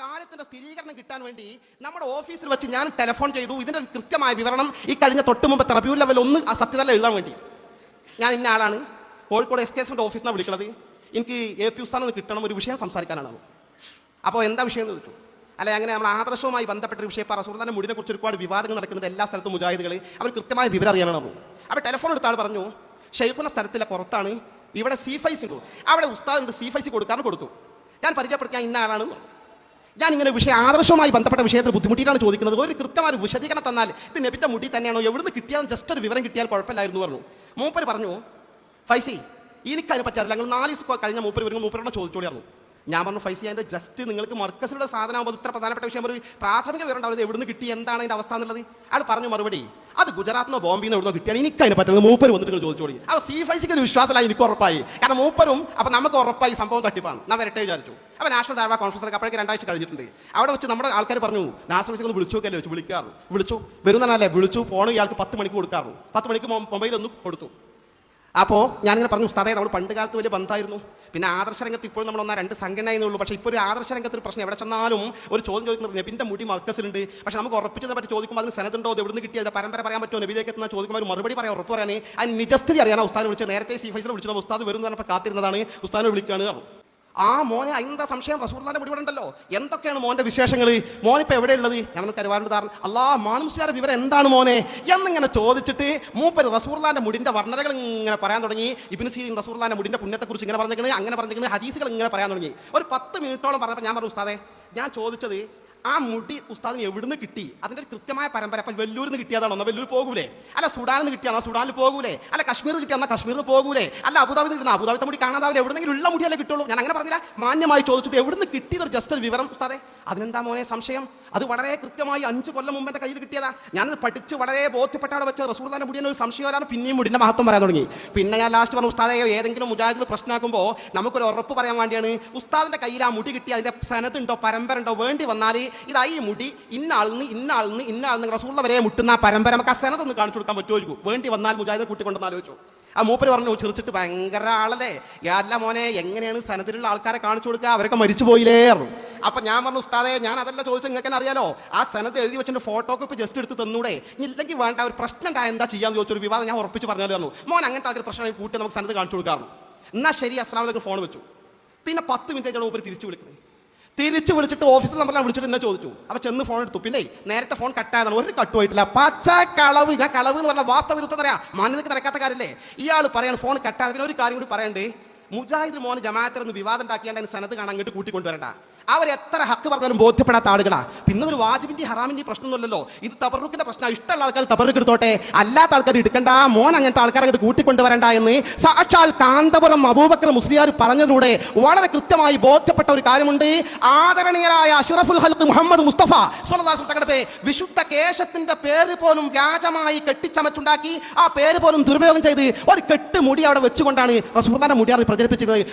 കാര്യത്തിന്റെ സ്ഥിരീകരണം കിട്ടാൻ വേണ്ടി നമ്മുടെ ഓഫീസിൽ വെച്ച് ഞാൻ ടെലിഫോൺ ചെയ്തു. ഇതിന്റെ കൃത്യമായ വിവരണം ഈ കഴിഞ്ഞ തൊട്ട് മുമ്പ് റിവ്യൂ ലെവൽ ഒന്ന് ആ സത്യതല എഴുതാൻ വേണ്ടി. ഞാൻ ഇന്ന ആളാണ്. കോഴിക്കോട് എസിന്റെ ഓഫീസിൽ നിന്നാണ് വിളിക്കുന്നത് എനിക്ക് എ പി ഉസ്താൻ ഒന്ന് കിട്ടണം ഒരു വിഷയം സംസാരിക്കാനാണ്. അപ്പോൾ എന്താ വിഷയം എന്ന് ചോദിച്ചു. അല്ലെ അങ്ങനെ നമ്മൾ ആദർശവുമായി ബന്ധപ്പെട്ട ഒരു വിഷയം പറ. റസൂർദാന്റെ മുടിനെ കുറിച്ച് ഒരുപാട് വിവാദങ്ങൾ നടക്കുന്നത് എല്ലാ സ്ഥലത്തും മുജാഹിദുകൾ അവർ കൃത്യമായ വിവരം അറിയാനാണ് അപ്പോൾ ടെലിഫോൺ എടുത്ത ആൾ പറഞ്ഞു ഷെയ്ഖുന സ്ഥലത്തിലെ പുറത്താണ്. ഇവിടെ സി ഫൈസ് ഉണ്ട്. അവിടെ ഉസ്താദുണ്ട് സി ഫൈസ് കൊടുക്കാറ് കൊടുത്തു. ഞാൻ പരിചയപ്പെടുത്തിയ ഇന്ന ആളാണ്. പറഞ്ഞു. ഞാൻ ഇങ്ങനെ വിഷയം ആദർശവുമായി ബന്ധപ്പെട്ട വിഷയത്തിൽ ബുദ്ധിമുട്ടിയിട്ടാണ് ചോദിക്കുന്നത്. ഒരു കൃത്യമായ വിശദീകരണം തന്നാൽ ഇത് നബിന്റെ മുടി തന്നെയാണോ? എവിടുന്ന് കിട്ടിയാൽ ജസ്റ്റ് ഒരു വിവരം കിട്ടിയാൽ കുഴപ്പമില്ലായിരുന്നു പറഞ്ഞു. മൂപ്പര് പറഞ്ഞു ഫൈസി എനിക്കതിനെ പറ്റാറില്ല ഞങ്ങൾ നാല് ദിവസം കഴിഞ്ഞ മൂപ്പര് വരുമ്പോൾ മൂപ്പരോട് ചോദിച്ചോളിയായിരുന്നു ഞാൻ പറഞ്ഞു ഫൈസി അതിന്റെ ജസ്റ്റ് നിങ്ങൾക്ക് മർക്കസിലുള്ള സാധനമാകുമ്പോൾ ഇത്ര പ്രധാനപ്പെട്ട വിഷയം ഒരു പ്രാഥമിക വിവരം ഉണ്ടാവും ഇത് എവിടുന്ന് കിട്ടി? എന്താണ് അതിന്റെ അവസ്ഥ എന്നുള്ളത്? അയാൾ പറഞ്ഞു മറുപടി അത് ഗുജറാത്തിനോ ബോംബെന്നോ എവിടുന്നോ കിട്ടിയാണ് എനിക്ക് അതിനെ പറ്റുന്നത് മൂപ്പർ വന്നിട്ട് നിങ്ങൾ കൊടുക്കും അപ്പോൾ സി ഫൈസിക്ക് ഒരു വിശ്വാസമായി എനിക്ക് ഉറപ്പായി. കാരണം മൂപ്പരും അപ്പോൾ നമുക്ക് ഉറപ്പായി സംഭവം തട്ടിപ്പാണ്. ഞാൻ വരട്ടെ വിചാരിച്ചു. അപ്പോൾ നാഷണൽ ധാരാ കോൺഫറൻസിലൊക്കെ അപ്പോഴേക്ക് രണ്ടാഴ്ച കഴിഞ്ഞിട്ടുണ്ട്. അവിടെ വെച്ച് നമ്മുടെ ആൾക്കാർ പറഞ്ഞു നാഷണൽ ഫൈസിക്ക് ഒന്ന് വിളിച്ചു നോക്കല്ലേ വെച്ച് വിളിച്ചു. വരുന്നതല്ലേ വിളിച്ചു ഫോൺ ഇയാൾക്ക് പത്ത് മണിക്ക് കൊടുക്കാറുള്ളൂ. പത്ത് മണിക്ക് ഒന്ന് കൊടുത്തു. അപ്പോൾ ഞാനിങ്ങനെ പറഞ്ഞു ഉസ്താദേ നമ്മൾ പണ്ട് കാലത്ത് വലിയ ബന്ധമായിരുന്നു. പിന്നെ ആദർശ രംഗത്ത് ഇപ്പോഴും നമ്മൾ ഒന്നാ രണ്ട് സംഘടനയെന്നേ ഉള്ളൂ. പക്ഷേ ഇപ്പോൾ ഒരു ആദർശ രംഗത്ത് ഒരു പ്രശ്നം എവിടെ ചെന്നാലും ഒരു ചോദ്യം ചോദിക്കുന്നത് നബിന്റെ മുടി മർക്കസിലുണ്ട്. പക്ഷെ നമുക്ക് ഉറപ്പിച്ചതിനെ പറ്റി ചോദിക്കുമ്പോൾ അതിന് സനതുണ്ടോ? അത് എവിടുന്ന് കിട്ടിയത് പരമ്പര പറയാൻ പറ്റുമോ? നബിയിലേക്ക് എത്തുന്ന ചോദിക്കുമ്പോൾ ഒരു മറുപടി പറയാൻ ഉറപ്പ് പറയാൻ. അതിന് നിജസ്ഥിതി അറിയാൻ ഉസ്താദ് വിളിച്ചത്. നേരത്തെ സി വിളിച്ചത് ഉസ്താദ് വരും എന്ന് പറഞ്ഞപ്പോൾ കാത്തിരുന്നതാണ്. ഉസ്താദിനെ വിളിക്കുകയാണ്. പറഞ്ഞു ആ മോനെ എന്താ സംശയം? റസൂർദാന്റെ മുടി ഉണ്ടല്ലോ എന്തൊക്കെയാണ് മോന്റെ വിശേഷങ്ങൾ മോനിപ്പോ എവിടെയുള്ളത്? ഞങ്ങൾ കരുവാറുണ്ട് താരണം അല്ലാ മാനുസിയാരുടെ വിവരം എന്താണ് മോനെ? എന്നിങ്ങനെ ചോദിച്ചിട്ട് മൂപ്പര് റസൂർദാന്റെ മുടിന്റെ വർണനകൾ ഇങ്ങനെ പറയാൻ തുടങ്ങി. ഇബിന് സീൻ റസൂർദാന്റെ മുടിന്റെ പുണ്യത്തെക്കുറിച്ച് ഇങ്ങനെ പറഞ്ഞിരിക്കുന്നത് അങ്ങനെ പറഞ്ഞിരിക്കുന്നത് ഹദീസുകൾ ഇങ്ങനെ പറയാൻ തുടങ്ങി. ഒരു പത്ത് മിനിറ്റോളം പറഞ്ഞപ്പോൾ ഞാൻ പറഞ്ഞു ഉസ്താദേ ഞാൻ ചോദിച്ചത് ആ മുടി ഉസ്താദിന് എവിടുന്ന് കിട്ടി? അതിന്റെ ഒരു കൃത്യമായ പരമ്പര. അപ്പം വെല്ലൂരിൽ നിന്ന് കിട്ടിയതാണോ വെല്ലൂർ പോകൂലേ. അല്ല സുഡാനിൽ നിന്ന് കിട്ടിയാണോ? സുഡാനിൽ പോകൂലേ. അല്ല കശ്മീരിൽ കിട്ടിയാൽ കശ്മീരിൽ പോകൂലേ. അല്ല അബുദാബിയിൽ കിട്ടുന്ന അബുദാബിത്തെ മുടി കാണാതാവില്ല. എവിടെന്നെങ്കിലും ഉള്ള മുടിയല്ലേ കിട്ടുള്ളൂ. ഞാൻ അങ്ങനെ പറഞ്ഞില്ല. മാന്യമായി ചോദിച്ചിട്ട് എവിടുന്ന് കിട്ടിയത് ജസ്റ്റ് ഒരു വിവരം ഉസ്താദെ? അതിനെന്താ മോനെ സംശയം? അത് വളരെ കൃത്യമായി അഞ്ച് കൊല്ലം മുമ്പ് എന്റെ കയ്യിൽ കിട്ടിയതാ. ഞാനത് പഠിച്ച് വളരെ ബോധ്യപ്പെട്ട അവിടെ വെച്ച് മുടിയെന്ന മുടിയെ ഒരു സംശയം വരാൻ പിന്നെയും മുടിന്റെ മഹത്വം പറയാൻ തുടങ്ങി. പിന്നെ ഞാൻ ലാസ്റ്റ് പറഞ്ഞു ഉസ്താദെ ഏതെങ്കിലും മുജാഹിദിൽ പ്രശ്നമാക്കുമ്പോൾ നമുക്കൊരു ഉറപ്പ് പറയാൻ വേണ്ടിയാണ്. ഉസ്താദിന്റെ കയ്യിൽ ആ മുടി കിട്ടി അതിന്റെ സനത്തുണ്ടോ പരമ്പര ഉണ്ടോ വേണ്ടി വന്നാൽ ഇതാ ഈ മുടി ഇന്ന ആളിന്ന് ഇന്ന ആളിന്ന് ഇന്ന ആളിന്ന് റസൂള്ള വരെ മുട്ടുന്ന ആ പരമ്പര നമുക്ക് ആ കാണിച്ചു കൊടുക്കാൻ പറ്റുമായിരിക്കും വേണ്ടി വന്നാൽ മുജാഹിദ് കൂട്ടിക്കൊണ്ടെന്ന് ആലോചിച്ചു. ആ മൂപ്പര് പറഞ്ഞു ചിരിച്ചിട്ട് ഭയങ്കര ആളല്ലേ. യാല്ല മോനെ എങ്ങനെയാണ് സനത്തിലുള്ള ആൾക്കാരെ കാണിച്ചു കൊടുക്കുക? അവരൊക്കെ മരിച്ചു പോയില്ലേ അപ്പൊ ഞാൻ പറഞ്ഞു ഉസ്താദേ ഞാൻ അതല്ല ചോദിച്ചു നിങ്ങൾക്ക് അറിയാലോ. ആ സനത്ത് എഴുതി വെച്ചിട്ട് ഇപ്പൊ ജസ്റ്റ് എടുത്ത് തന്നൂടെ. ഇല്ലെങ്കിൽ വേണ്ട ഒരു പ്രശ്നം ഉണ്ടായ എന്താ ചെയ്യാന്ന് ചോദിച്ചൊരു വിവാദം ഞാൻ ഉറപ്പിച്ച് പറഞ്ഞാലേ പറഞ്ഞു മോൻ അങ്ങനത്തെ ഒരു പ്രശ്നം കൂട്ടി നമുക്ക് സനത്ത് കാണിച്ചു കൊടുക്കാറുണ്ട് എന്നാ ശരി അസ്ലാമിലേക്ക് ഫോൺ വെച്ചു. പിന്നെ പത്ത് മിനിറ്റ് മൂപ്പര് തിരിച്ചു വിളിക്കുന്നത്. തിരിച്ചു വിളിച്ചിട്ട് ഓഫീസിൽ നമ്പർ വിളിച്ചിട്ട് എന്നെ ചോദിച്ചു. അപ്പൊ ചെന്ന് ഫോൺ എടുത്തു. പിന്നെ നേരത്തെ ഫോൺ കട്ടായതാണ് ഒരു കട്ടുമായിട്ടില്ല പച്ച കളവ്. ഞാൻ കളവ് എന്ന് പറഞ്ഞാൽ വാസ്തവ വിരുദ്ധം അറിയാം മാന്യതയ്ക്ക് നടക്കാത്ത കാര്യമല്ലേ ഇയാൾ പറയാണ് ഫോൺ കട്ടാതെ പിന്നെ ഒരു കാര്യം കൂടി പറയണ്ടേ? മുജാഹിദ് മോന് ജമാഅത്തിലൊന്ന് വിവാദം ഉണ്ടാക്കിയാണ്ട് അതിന് സനത്ത് കാണാൻ അങ്ങോട്ട് കൂട്ടിക്കൊണ്ടുവരണ്ട. അവർ എത്ര ഹക്ക് പറഞ്ഞാലും ബോധ്യപ്പെടാത്ത ആളുകളാ. പിന്നെ ഒരു വാജിബിന്റെ ഹറാമിന്റെ പ്രശ്നമൊന്നുമല്ലല്ലോ. ഇത് തബറുക്കിന്റെ പ്രശ്നം ഇഷ്ടമുള്ള ആൾക്കാർ തബറുക്ക് എടുത്തോട്ടെ. അല്ലാത്ത ആൾക്കാർ എടുക്കണ്ട. മോൻ അങ്ങനത്തെ ആൾക്കാരെ അങ്ങോട്ട് കൂട്ടിക്കൊണ്ടുവരണ്ട എന്ന് സാക്ഷാൽ കാന്തപുരം അബൂബക്കർ മുസ്ലിയാർ പറഞ്ഞതിലൂടെ വളരെ കൃത്യമായി ബോധ്യപ്പെട്ട ഒരു കാര്യമുണ്ട്. ആദരണീയരായ അഷറഫുൽ ഹൽക്ക് മുഹമ്മദ് മുസ്തഫ സ്വല്ലല്ലാഹു തങ്ങളുടെ വിശുദ്ധ കേശത്തിന്റെ പേര് പോലും വ്യാജമായി കെട്ടിച്ചമച്ചുണ്ടാക്കി ആ പേര് പോലും ദുരുപയോഗം ചെയ്ത് ഒരു കെട്ട് മുടി അവിടെ വെച്ചുകൊണ്ടാണ് റസൂർദാന്റെ മുടിയാർ പ്രചരിപ്പിച്ചത്